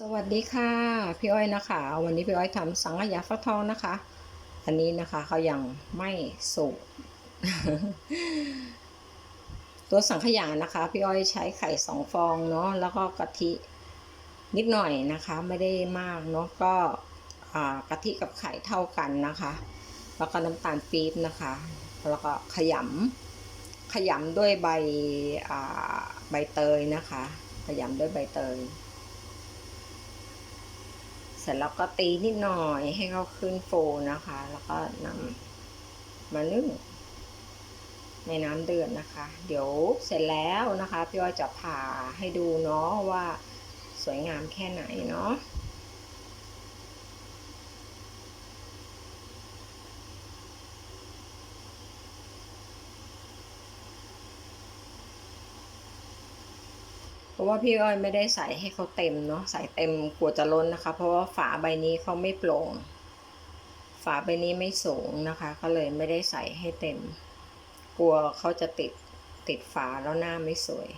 สวัสดีค่ะ พี่อ้อยนะคะ วันนี้พี่อ้อยทำสังขยาฟักทองนะคะ อันนี้นะคะเขายังไม่สุกตัวสังขยานะคะ พี่อ้อยใช้ไข่สองฟองเนาะแล้วก็กะทินิดหน่อยนะคะ ไม่ได้มากเนาะก็กะทิกับไข่เท่ากันนะคะ แล้วก็น้ำตาลปี๊บนะคะ แล้วก็ขยำขยำด้วยใบใบเตยนะคะ ขยำด้วยใบเตย เสร็จแล้วก็ตีนิดหน่อยให้เขาขึ้นฟูนะคะ แล้วก็นำมานึ่งในน้ำเดือดนะคะ เดี๋ยวเสร็จแล้วนะคะ พี่อ้อยจะผ่าให้ดูเนาะว่าสวยงามแค่ไหนเนาะ เพราะว่าพี่อ้อยไม่ได้ใส่ให้เขาเต็มเนาะใส่เต็มกลัวจะล้นนะคะ เพราะว่าฝาใบนี้เขาไม่โปร่ง ฝาใบนี้ไม่สูงนะคะ ก็เลยไม่ได้ใส่ให้เต็ม กลัวเขาจะติดติดฝาแล้วหน้าไม่สวย